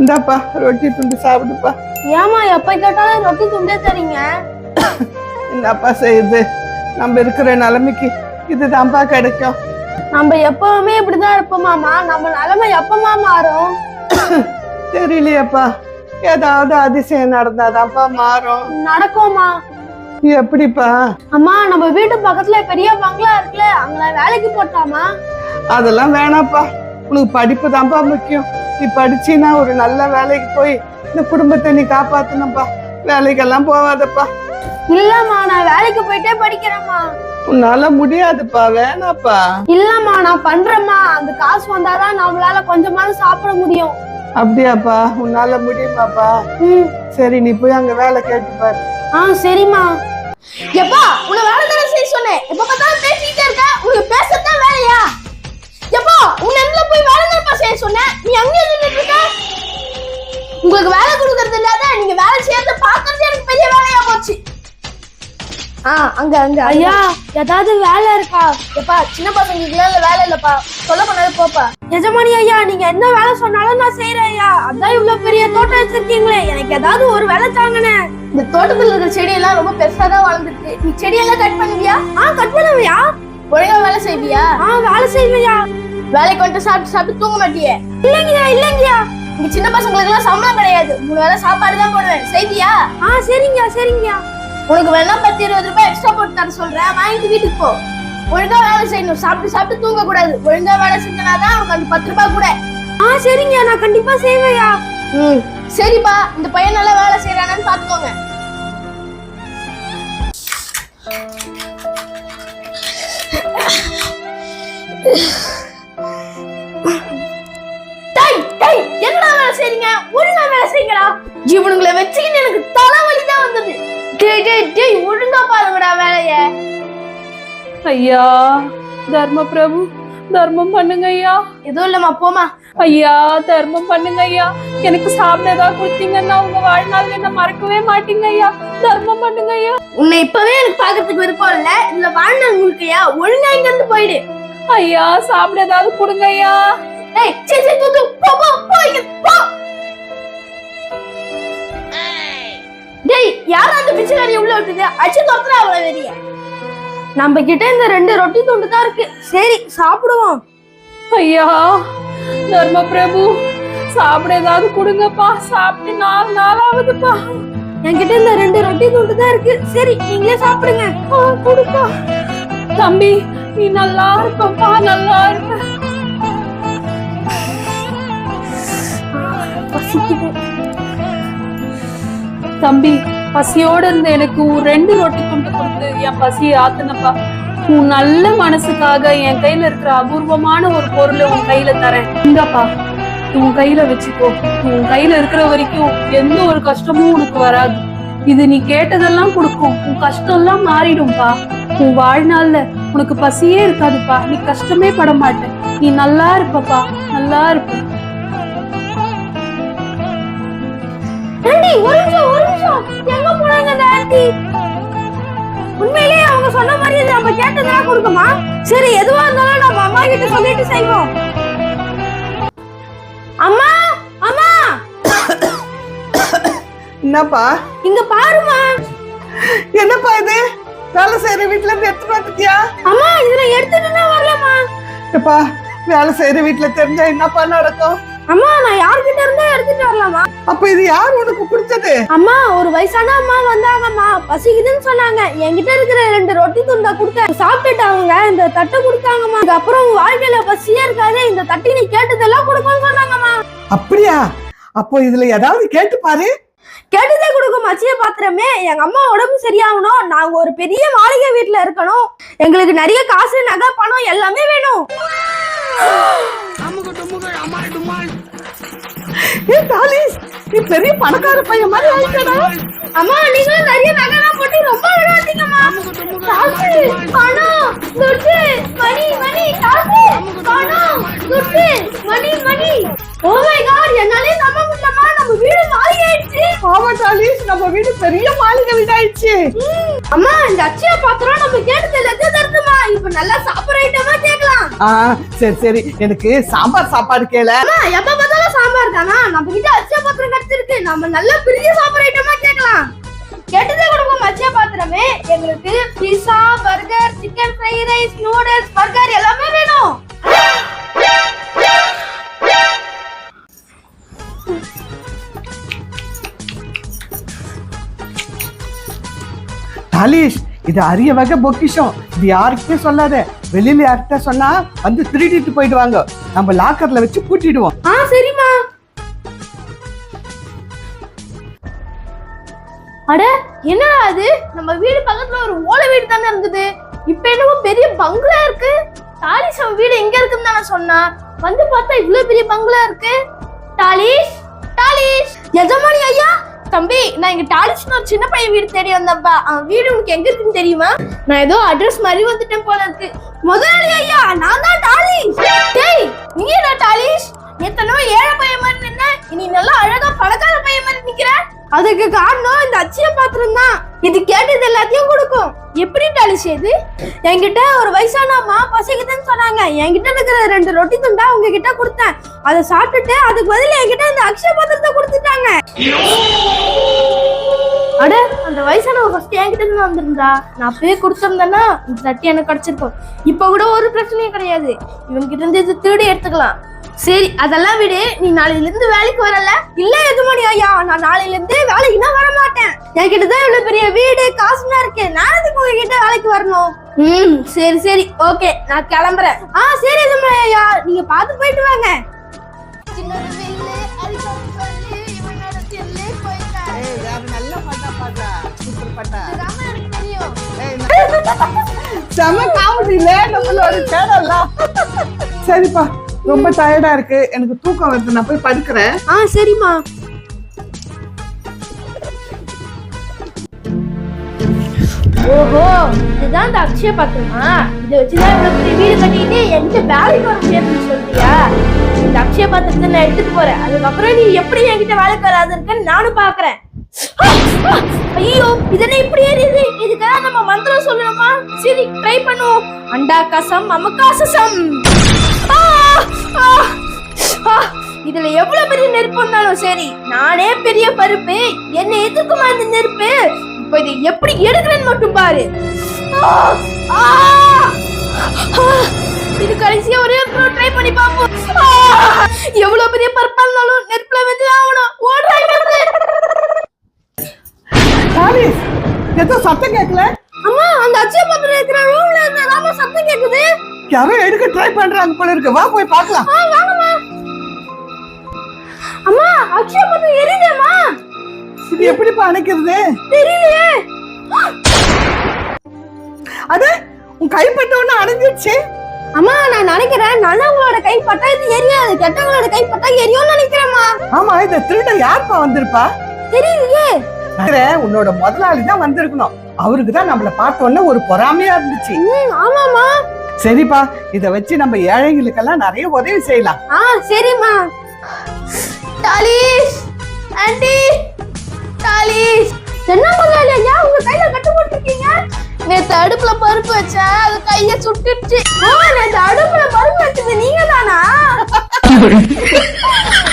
இந்தாப்பா ரொட்டி துண்டு சாப்பிடுப்பா. ஏமா எப்ப கேட்டாலும் ரொட்டி துண்டே தரீங்க? என்னப்பா செய்யுது நம்ம இருக்கிற நிலைமைக்கு இதுதான்ப்பா கிடைக்கும். நம்ம எப்பவுமே இப்படிதான் இருப்போமாமா நம்ம நிலைமை எப்பமா மாறும்? தெரியலையேப்பா. ஏதாவது அதிசயம் நடந்தாதான்ப்பா மாறும். நடக்கும்மா. எப்படிப்பா? அம்மா நம்ம வீட்டு பக்கத்துல பெரிய பங்களா இருக்குல்ல அங்க வேலைக்கு போட்டாமா? அதெல்லாம் வேணாப்பா உனக்கு படிப்பு தான்ப்பா முக்கியம். நீ படிச்சினா ஒரு நல்ல வேலைக்கு போய் இந்த குடும்பத்தை நீ காப்பாத்தணும்ப்பா வேலைக்கெல்லாம் போவாதப்பா. இல்லம்மா நான் வேலைக்கு போயிட்டே படிக்கிறேம்மா. உன்னால முடியாதுப்பா வேணாப்பா. இல்லம்மா நான் பண்றேம்மா. அந்த காசு வந்தாதான் நம்மளால கொஞ்சமாவது சாப்பிட முடியும். அப்படியாப்பா உன்னால முடியுமாப்பா? சரி நீ போய் அங்க வேலை கேட்டு பாரு. ஆ சரிம்மா. எப்பா உன்னை வேலை தானே செய்ய சொன்னேன். எப்ப பார்த்தாலும் பேசிக்கிட்டே இருக்க. உனக்கு பேசத்தான் வேலையா? உன்னை என்ன போய் வேலை தானப்பா செய்ய சொன்னேன். நீ அங்கேயே இருக்க? உங்களுக்கு வேலை கொடுக்கறது இல்லாத நீங்க வேலை செய்யறத பார்க்கறது எனக்கு பெரிய வேலையா போச்சு. ஆ அங்க அங்க ஐயா ஏதாவது வேலை இருக்கா? எப்பா சின்ன பசங்களுக்கு வேலை இல்லப்பா. சொல்ல பண்ணாது போப்பா. எஜமானி ஐயா நீங்க என்ன வேலை சொன்னாலும் நான் செய்யறேன் ஐயா. அதான் இவ்வளவு பெரிய தோட்டம் வச்சிருக்கீங்களே. எனக்கு ஏதாவது ஒரு வேலை தாங்கண்ணே. இந்த தோட்டத்துல இருக்கிற செடி எல்லாம் ரொம்ப பெருசா தான் வளர்ந்துருக்கு. நீ செடியெல்லாம் கட் பண்ணுவியா? ஆ கட் பண்ணுவியா ஒழுங்கா வேலை செய்வியா? ஆ வேலை செய்வியா வேலைக்கு வந்துட்டு சாப்பிட்டு சாப்பிட்டு தூங்க மாட்டியே? இல்லைங்கய்யா இல்லைங்கய்யா. இங்க சின்ன பசங்களுக்கு எல்லாம் சம்பளம் கிடையாது. மூணு வேளை சாப்பாடு தான் போடுவேன். செய்வியா ஆ சரிங்கய்யா சரிங்கய்யா. உனக்கு வேணா பத்து இருபது ரூபாய் எக்ஸ்ட்ரா போட்டு தர சொல்றேன். வாங்கிட்டு வீட்டுக்கு போ. ஒழுங்கா வேலை செய்யணும். சாப்பிட்டு சாப்பிட்டு தூங்க கூடாது ஒழுங்கா வேலை செஞ்சனாதான் உனக்கு அந்த பத்து ரூபாய் கூட. ஆ சரிங்க நான் கண்டிப்பா செய்வேயா ம் சரிப்பா. இந்த பையன் நல்லா வேலை செய்யறானு பாத்துக்கோங்க டேய் இவனுங்களை வச்சுக்கிட்டு எனக்கு தலைவலி தான் வந்தது. டேய் டேய் டேய் ஒழுங்கா பாருங்கடா வேலைய. ஐயா தர்ம பிரபு தர்மம் பண்ணுங்க ஐயா. எதுவும் இல்லம்மா போமா ஐயா தர்மம் பண்ணுங்க ஐயா. எனக்கு சாப்பிட ஏதாவது கொடுத்தீங்கன்னா உங்க வாழ்நாள் என்ன மறக்கவே மாட்டீங்க ஐயா. தர்மம் பண்ணுங்க ஐயா. உன்னை இப்பவே எனக்கு பாக்குறதுக்கு விருப்பம் இல்ல. இதுல வாழ்நாள் முழுக்கையா ஒழுங்கா இங்க இருந்து போயிடு. ஐயா சாப்பிட ஏதாவது கொடுங்க ஐயா. ஏய் சரி சரி தூ தூ போ போ போ போ. டேய் யாரா அந்த பிச்சைக்காரி உள்ள விட்டுது அடிச்சு தொத்துறா அவள வெறிய நம்ம கிட்ட இந்த ரெண்டு ரொட்டி துண்டு தான் இருக்கு. சரி சாப்பிடுவோம். ஐயா தர்ம பிரபு சாப்பிட ஏதாவது கொடுங்கப்பா. சாப்பிட்டு நாலு நாள் ஆகுதுப்பா என்கிட்ட இந்த ரெண்டு ரொட்டி துண்டு தான் இருக்கு. சரி நீங்களே சாப்பிடுங்க. கொடுப்பா. தம்பி நீ நல்லா இருப்பப்பா நல்லா இருப்ப. பசிக்குது. தம்பி பசியோட இருந்த எனக்கு ரெண்டு ரொட்டி துண்டு கொடுத்து என் பசியை ஆத்துனப்பா. உன் நல்ல மனசுக்காக என் கையில இருக்கிற அபூர்வமான ஒரு பொருளை உன் கையில தரேன். இந்தாப்பா உன் கையில வச்சுக்கோ. உன் கையில இருக்கிற வரைக்கும் எந்த ஒரு கஷ்டமும் உனக்கு வராது. இது நீ கேட்டதெல்லாம் கொடுக்கும். உன் கஷ்டம் எல்லாம் மாறிடும்பா. உன் வாழ்நாள்ல உனக்கு பசியே இருக்காதுப்பா. நீ கஷ்டமே பட மாட்ட நீ நல்லா இருப்பப்பா. நல்லா இருப்ப ஆண்டி உண்மையிலேயே அவங்க சொன்ன மாதிரி இது நம்ம கேட்டதெல்லாம் கொடுக்குமா? சரி எதுவா இருந்தாலும் நம்ம அம்மா கிட்ட சொல்லிட்டு செய்வோம். அம்மா அம்மா. என்னப்பா? இங்க பாருமா. என்னப்பா இது? வேலை செய்யற வீட்டுல இருந்து எடுத்து பார்த்துட்டியா அம்மா இதுல எடுத்துட்டு வரலம்மா. எப்பா வேலை செய்யற வீட்டுல தெரிஞ்சா என்னப்பா நடக்கும்? அம்மா நான் யார்கிட்ட இருந்தே எடுத்துட்டு வரலாமா? அப்ப இது யார் உனக்கு கொடுத்தது? அம்மா ஒரு வயசான அம்மா வந்தாங்கம்மா. பசிக்குதுன்னு சொன்னாங்க. என்கிட்ட இருக்கிற ரெண்டு ரொட்டி துண்டை கொடுத்தேன். சாப்பிட்டுட்டாங்க. இந்த தட்டை கொடுத்தாங்கம்மா. அதுக்கப்புறம் உங்க வாழ்க்கையில பசியே இருக்காது. இந்த தட்டி நீ கேட்டதெல்லாம் கொடுக்கணும்னு சொன்னாங்கம்மா. அப்படியா? அப்போ இதுல ஏதாவது கேட்டு பாரு. கேட்டதே கொடுக்கும். மச்சிய பாத்திரமே எங்க அம்மா உடம்பு சரியாகணும். நாங்க ஒரு பெரிய மாளிகை வீட்டுல இருக்கணும். எங்களுக்கு நிறைய காசு நகை பணம் எல்லாமே வேணும். ஏ தாலிஸ் நீ பெரிய பணக்கார பையன் மாதிரி ஆயிட்டடா. அம்மா நீங்களும் நிறைய நகைலாம் போட்டு ரொம்ப அழகா இருக்கீங்கம்மா காசு பணம் துட்டு மணி மணி காசு பணம் துட்டு மணி மணி. ஓ மை காட் என்னாலே நம்ப முடியலம்மா. நம்ம வீடு மாறி ஆயிடுச்சு ஆமா தாலிஸ் நம்ம வீடு பெரிய மாளிகை ம், அம்மா இந்த அச்சியா பாத்திரம் நம்ம கேட்டது லட்சம் தருதுமா இப்ப நல்லா சாப்பிடுற ஐட்டமா சரி சரி. எனக்கு சாம்பார் சாப்பாடு கேள. எப்ப பார்த்தாலும் சாம்பார் தானா? நம்ம கிட்ட அச்சா பாத்திரம் கிடைச்சிருக்கு. நம்ம நல்லா பிரிஞ்சு சாப்பிடுற ஐட்டமா கேட்கலாம். கேட்டதே கொடுப்போம் அச்சா பாத்திரமே. எங்களுக்கு pizza burger chicken fry rice noodles burger எல்லாமே வேணும். தாலிஷ் இது அரிய வகை பொக்கிஷம். இது யாருக்கிட்டே சொல்லாத. வெளியில யார்கிட்ட சொன்னா வந்து திருடிட்டு போயிடுவாங்க. நம்ம லாக்கர்ல வச்சு பூட்டிடுவோம். ஆ சரிம்மா. அட என்னடா அது? நம்ம வீடு பக்கத்துல ஒரு ஓலை வீடு தானே இருந்தது இப்ப என்னவோ பெரிய பங்களா இருக்கு. டாலிஷ் அவன் வீடு எங்க இருக்குன்னு தானே சொன்னா. வந்து பார்த்தா இவ்வளவு பெரிய பங்களா இருக்கு. தாலிஷ் தாலிஷ். எஜமானி தம்பி நான் இங்க டாலிஷ்னு ஒரு சின்ன பையன் வீடு தேடி வந்தப்பா அவன் வீடு உனக்கு எங்க இருக்குன்னு தெரியுமா? நான் ஏதோ அட்ரஸ் மாதிரி வந்துட்டேன் போல இருக்கு. முதலாளி ஐயா நான் தான் டாலிஷ். டேய் நீ என்ன டாலிஷ்? எத்தனோ ஏழை பையன் மாதிரி நின்ன. இனி நல்லா அழகா பணக்கார பையன் மாதிரி நிக்கிற. அதுக்கு காரணம் இந்த அச்சிய பாத்திரம் தான். இது கேட்டது எல்லாத்தையும் கொடுக்கும். எப்படி டாலிஷ் இது? என்கிட்ட ஒரு வயசான அம்மா பசிக்குதுன்னு சொன்னாங்க. என்கிட்ட இருக்கிற ரெண்டு ரொட்டி துண்டா உங்ககிட்ட கொடுத்தேன். அதை சாப்பிட்டுட்டு அதுக்கு பதில் என்கிட்ட இந்த அக்ஷய பாத்திரத்தை கொடுத்துட்டாங்க. அட அந்த வயசானவ ஃபர்ஸ்ட் என்கிட்ட இருந்து வந்திருந்தா. நான் அப்பயே கொடுத்துருந்தேன்னா இந்த தட்டி எனக்கு கிடைச்சிருக்கும். இப்ப கூட ஒரு பிரச்சனையும் கிடையாது. இவங்க இருந்து இது திருடி எடுத்துக்கலாம். சரி அதெல்லாம் விடு. நீ நாளையில இருந்து வேலைக்கு வரல? இல்ல எதுமணி ஐயா நான் நாளையில இருந்து வேலைக்கு தான் வர மாட்டேன் என்கிட்ட தான் இவ்வளவு பெரிய வீடு காசுலாம் இருக்கு. நான் எதுக்கு உங்ககிட்ட வேலைக்கு வரணும்? ம் சரி சரி. ஓகே நான் கிளம்புறேன். ஆ சரி எதுமணி ஐயா நீங்க பார்த்து போயிட்டு வாங்க. நல்ல பாட்டா சூப்பர் செம காமெடியில நம்மளோட சேனல்லாம். சரிப்பா. ரொம்ப டயர்டா இருக்கு. எனக்கு தூக்கம் வருது. நான் போய் படுக்கிறேன். ஆ சரிம்மா. ஓஹோ இதுதான் இந்த அக்ஷய பாத்திரமா? இதை வச்சுதான் இவ்வளவு பெரிய வீடு கட்டிட்டு என்கிட்ட வேலைக்கு வர முடியாதுன்னு சொல்றியா? இந்த அக்ஷய பாத்திரத்தை நான் எடுத்துட்டு போறேன். அதுக்கப்புறம் நீ எப்படி என்கிட்ட வேலைக்கு வராது இருக்கன்னு நானும் பாக்குறேன் ஐயோ இதென்ன இப்படி எரியுது இதுக்கெல்லாம் நம்ம மந்திரம் சொல்லணுமா? சரி ட்ரை பண்ணுவோம். அண்டா கசம் ஆ ஆ, இதுல எவ்வளவு பெரிய நெருப்பு இருந்தாலும் சரி நானே பெரிய பருப்பு. என்ன எதுக்குமா இந்த நெருப்பு? இப்ப இதை எப்படி எடுக்கிறேன்னு மட்டும் பாரு. இது கடைசியா ஒரே ட்ரை பண்ணி பாப்போம் எவ்வளவு பெரிய பருப்பா இருந்தாலும் நெருப்புல வந்து ஆகணும். ஓடுறாங்க தாலிஷ் ஏதோ எடுக்க ட்ரை பண்றாங்க போல இருக்கு. வா போய் பார்க்கலாம். அம்மா அக்ஷய பாத்திரம் எரியுதேம்மா. இது எப்படிப்பா அணைக்கிறது? தெரியலையே. அது உன் கைப்பட்ட ஒண்ணு அணைஞ்சிடுச்சு அம்மா நான் நினைக்கிறேன் நல்லவங்களோட கை பட்டா இது எரியாது கெட்டவங்களோட கை பட்டா எரியும்னு நினைக்கிறேம்மா. ஆமா இந்த திருட யாருப்பா வந்திருப்பா? தெரியலையே. உன்னோட முதலாளி தான் வந்திருக்கணும். அவருக்கு தான் நம்மள பார்த்த உடனே ஒரு பொறாமையா இருந்துச்சு. ம் ஆமாம்மா. சரிப்பா இத வச்சு நம்ம ஏழைங்களுக்கெல்லாம் நிறைய உதவி செய்யலாம். ஆ சரிம்மா. டாலிஷ் ஆண்டி டாலிஷ் என்ன முதலாளி ஐயா உங்க கையில கட்டு போட்டுருக்கீங்க? நேத்து அடுப்புல பருப்பு வச்சேன் அது கைய சுட்டுடுச்சு. ஓ நேத்து அடுப்புல பருப்பு வச்சது நீங்க தானா